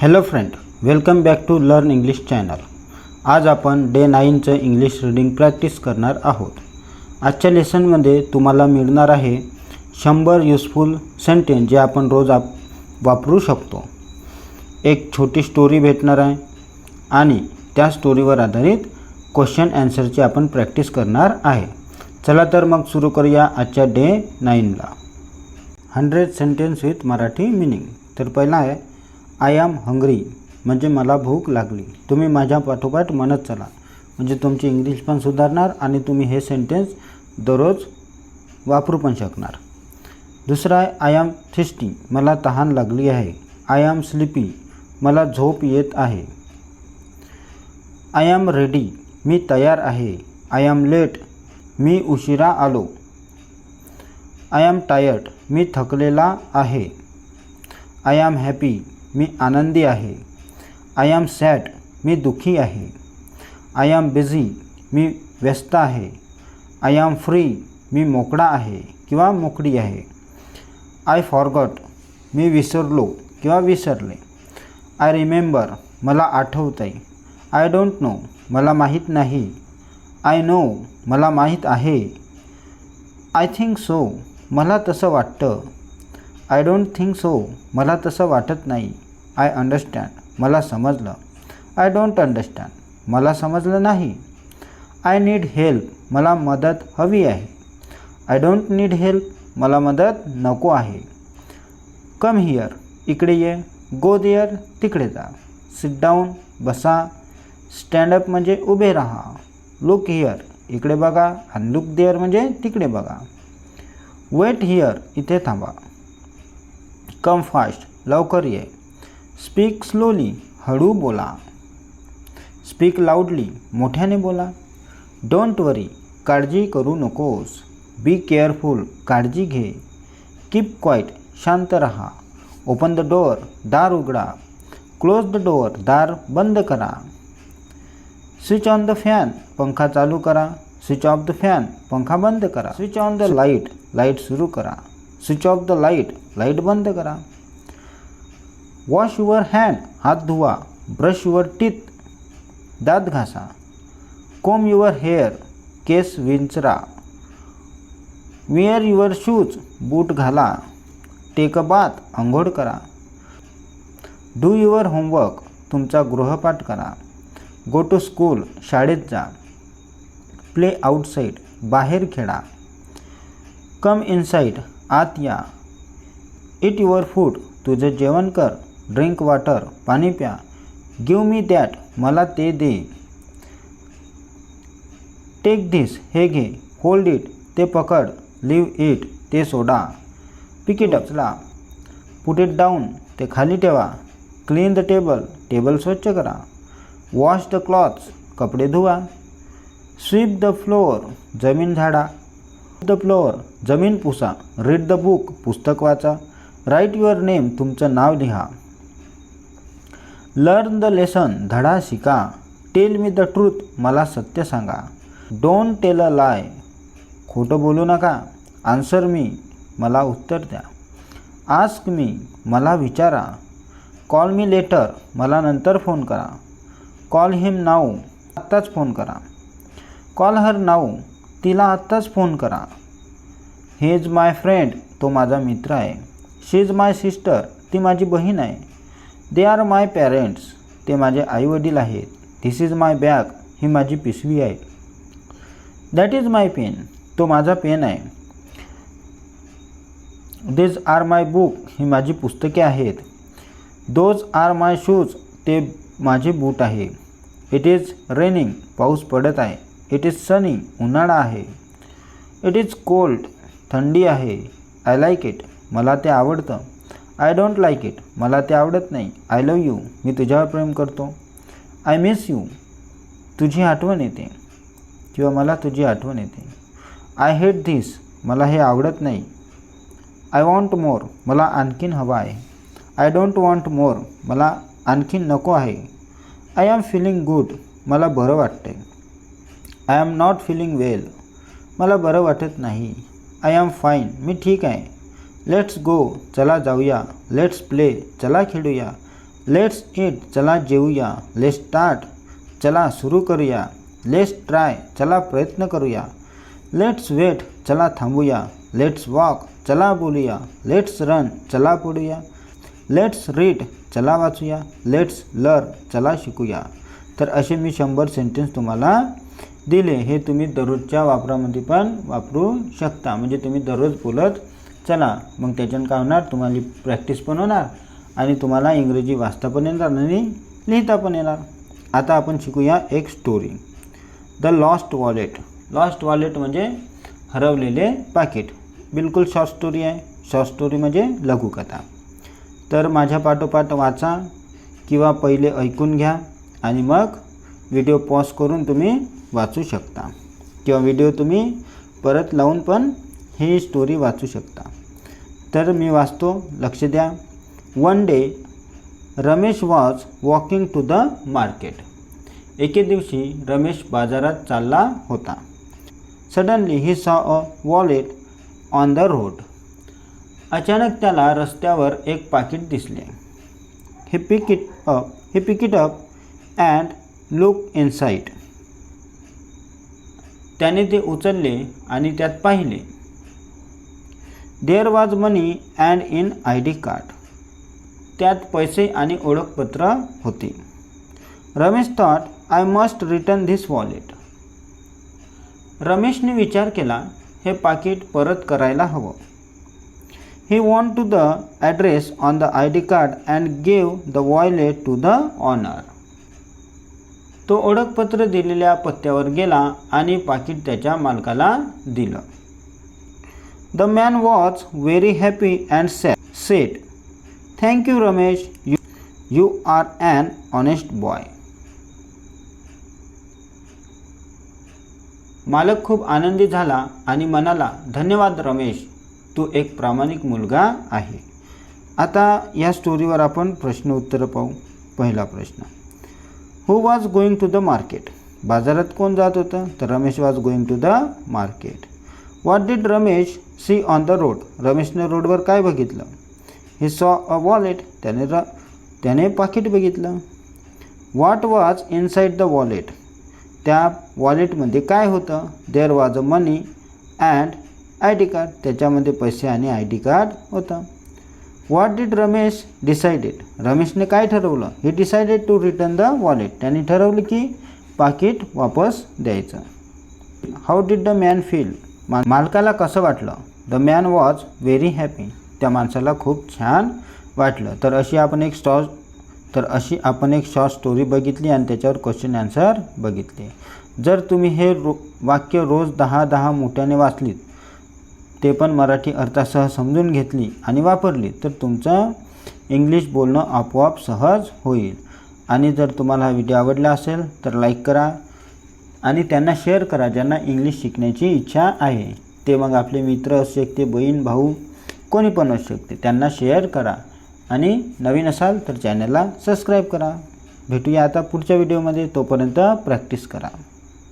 Hello friend welcome back to learn English channel. आज आपण day नाईनचं इंग्लिश रीडिंग प्रॅक्टिस करणार आहोत. आजच्या लेसनमध्ये तुम्हाला मिळणार आहे शंभर युजफुल सेंटेन्स जे आपण रोज आप वापरू शकतो. एक छोटी स्टोरी भेटणार आहे आणि त्या स्टोरीवर आधारित क्वेश्चन ॲन्सरची आपण प्रॅक्टिस करणार आहे. चला तर मग सुरू करूया आजच्या day नाईनला. Hundred sentence with Marathi meaning तर पहिला आहे आय एम हंग्री म्हणजे मला भूक लागली. तुम्ही माझ्या पाठोपाठ म्हणत चला. म्हणजे तुमची इंग्लिश पण सुधारणार आणि तुम्ही हे सेंटेन्स दररोज वापरू पण शकणार. दुसरं आहे आय एम थिस्टी मला तहान लागली आहे. I am sleepy. मला झोप येत आहे. I am ready. मी तयार आहे. I M late. मी उशिरा आलो. I am tired. मी थकलेला आहे. I am happy. मी आनंदी आहे. आय ॲम सॅड मी दुःखी आहे. आय ॲम बिझी मी व्यस्त आहे. आय ॲम फ्री मी मोकळा आहे किंवा मोकळी आहे. आय फॉरगॉट मी विसरलो किंवा विसरले. आय रिमेंबर मला आठवतं आहे आय डोंट नो मला माहीत नाही. आय नो मला माहीत आहे. आय थिंक सो मला तसं वाटतं. आय डोंट थिंक सो मला तसं वाटत नाही. आय अंडरस्टँड मला समजलं. आय डोंट अंडरस्टँड मला समजलं नाही. आय नीड हेल्प मला मदत हवी आहे. आय डोंट नीड हेल्प मला मदत नको आहे. कम हिअर इकडे ये. गो देअर तिकडे जा. सिट डाऊन बसा. स्टँडअप म्हणजे उभे राहा. लुक हिअर इकडे बघा. आणि लुक देअर म्हणजे तिकडे बघा. वेट हिअर इथे थांबा. कम फास्ट लवकर ये स्पीक स्लोली हळू बोला। स्पीक लाऊडली मोठ्याने बोला। डोंट वरी काळजी करू नकोस। बी केअरफुल काळजी घे। कीप क्वाईट शांत रहा। ओपन द डोअर दार उघडा। क्लोज द डोअर दार बंद करा। स्विच ऑन द फॅन पंखा चालू करा। स्विच ऑफ़ द फॅन पंखा बंद करा। Switch on the light light सुरू करा। Switch off the light light बंद करा. वॉश युअर हँड हात धुवा. ब्रश युअर टीथ दात घासा. कोम युअर हेअर केस विंचरा. विअर युअर शूज बूट घाला. टेक अ बाथ आंघोळ करा. डू युअर होमवर्क तुमचा गृहपाठ करा. गो टू स्कूल शाळेत जा. प्ले आउटसाईड बाहेर खेळा. कम इनसाईड आत या इट युअर फूड तुझं जेवण कर. ड्रिंक वॉटर पाणी प्या. गिव मी दॅट मला ते दे. टेक धिस हे घे. होल्ड इट ते पकड. लिव्ह इट ते सोडा. पिक इट अपला पुट इट डाऊन ते खाली ठेवा. क्लीन द टेबल टेबल स्वच्छ करा. वॉश द क्लॉथ्स कपडे धुवा. स्वीप द फ्लोअर जमीन झाडा. द फ्लोअर जमीन पुसा रीड द बुक पुस्तक वाचा राईट युअर नेम तुमचं नाव लिहा. लर्न द लेसन धडा शिका. टेल मी द ट्रूथ मला सत्य सांगा. डोंट टेल अ लाय खोटं बोलू नका. आन्सर मी मला उत्तर द्या. आस्क मी मला विचारा. कॉल मी लेटर मला नंतर फोन करा. कॉल हिम नाऊ आत्ताच फोन करा. कॉल हर नाऊ तिला आत्ताच फोन करा. ही इज माय फ्रेंड तो माझा मित्र आहे. शी इज माय सिस्टर ती माझी बहीण आहे. दे आर माय पॅरेंट्स ते माझे आईवडील आहेत. धिस इज माय बॅग ही माझी पिशवी आहे. दॅट इज माय पेन तो माझा पेन आहे. दिज आर माय बुक ही माझी पुस्तके आहेत. दोज आर माय शूज ते माझे बूट आहे. इट इज रेनिंग पाऊस पडत आहे. इट इज सनी उन्हाळा आहे. इट इज कोल्ड थंडी आहे. आय लाईक इट मला ते आवडतं. आय डोंट लाईक इट मला ते आवडत नाही. आय लव यू मी तुझ्यावर प्रेम करतो. आय मिस यू तुझी आठवण येते. किंवा मला तुझी आठवण येते. आय हेट धिस मला हे आवडत नाही. आय वॉन्ट मोर मला आणखीन हवं आहे. आय डोंट वॉन्ट मोर मला आणखीन नको आहे. आय एम फिलिंग गुड मला बरं वाटते I am not feeling well मला बरं वाटत नाही. आय एम फाईन मी ठीक आहे. लेट्स गो चला जाऊया. लेट्स प्ले चला खेळूया. लेट्स इट चला जेऊया. लेट्स स्टार्ट चला सुरू करूया. लेट्स ट्राय चला प्रयत्न करूया. लेट्स वेट चला थांबूया. लेट्स वॉक चला बोलूया. लेट्स रन चला पडूया लेट्स रीड चला वाचूया. लेट्स लर्न चला शिकूया. तर असे मी शंभर सेंटेन्स तुम्हाला दिले हे तुम्ही दररोजच्या वापरामध्ये पण वापरू शकता. म्हणजे तुम्ही दररोज बोलत चला. मग त्याच्यानं काय होणार? तुम्हाला प्रॅक्टिस पण होणार आणि तुम्हाला इंग्रजी वाचता पण येणार आणि लिहिता पण येणार. आता आपण शिकूया एक story the lost wallet lost wallet म्हणजे हरवलेले पाकिट बिलकुल शॉर्ट स्टोरी आहे. शॉर्ट स्टोरी म्हणजे लघुकथा. तर माझ्या पाठोपाठ वाचा किंवा पहिले ऐकून घ्या आणि मग व्हिडिओ पॉज करून तुम्ही वाचू शकता. किंवा व्हिडिओ तुम्ही परत लावून पण ही स्टोरी वाचू शकता. तर मी वाचतो लक्ष द्या. One day Ramesh was walking to the market एके दिवशी रमेश बाजारात चालला होता. Suddenly he saw a wallet on the road अचानक त्याला रस्त्यावर एक पाकिट दिसले. हे पिक इट अप हे pick it up and look inside त्याने ते उचलले आणि त्यात पाहिले. There was money and an I D card. त्यात पैसे आणि ओळखपत्र होते. Ramesh thought I must return this wallet रमेशने विचार केला हे पाकिट परत करायला हवं. He went to the address on the I D card and gave the wallet to the owner तो ओळखपत्र दिलेल्या पत्त्यावर गेला आणि पाकिट त्याच्या मालकाला दिलं. The man was very happy and सॅ said thank you Ramesh you you are an honest boy मालक खूप आनंदी झाला आणि म्हणाला धन्यवाद रमेश. तू एक प्रामाणिक मुलगा आहे. आता या स्टोरीवर आपण प्रश्न उत्तरं पाहू. पहिला प्रश्न. Who was going to the market बाजारात कोण जात होतं? तर Ramesh was going to the market what did Ramesh see on the road रमेशने रोडवर काय बघितलं? हे सॉ अ वॉलेट त्याने र त्याने पाकिट बघितलं. What was inside the wallet त्या वॉलेटमध्ये काय होतं? There was a money and I D card त्याच्यामध्ये पैसे आणि आय डी कार्ड होतं. व्हॉट डिड रमेश डिसाइडेड रमेशने काय ठरवलं? He decided to return the wallet त्यांनी ठरवलं की पाकिट वापस द्यायचं. How did the man feel मा मालकाला कसं वाटलं? The man was very happy त्या माणसाला खूप छान वाटलं. तर अशी आपण एक स्टॉ तर अशी आपण एक शॉर्ट स्टोरी बघितली आणि त्याच्यावर क्वेश्चन आन्सर बघितले. जर तुम्ही हे रो वाक्य रोज दहा दहा मोठ्याने वाचलीत ते पण मराठी अर्थासह समजून घेतली आणि वापरली तर तुमचं इंग्लिश बोलणं आपोआप सहज होईल. आणि जर तुम्हाला हा व्हिडिओ आवडला असेल तर लाईक करा आणि त्यांना शेअर करा ज्यांना इंग्लिश शिकण्याची इच्छा आहे. ते मग आपले मित्र असू शकते बहीण भाऊ कोणी पण असू शकते त्यांना शेअर करा. आणि नवीन असाल तर चॅनलला सबस्क्राईब करा. भेटूया आता पुढच्या व्हिडिओमध्ये तोपर्यंत प्रॅक्टिस करा.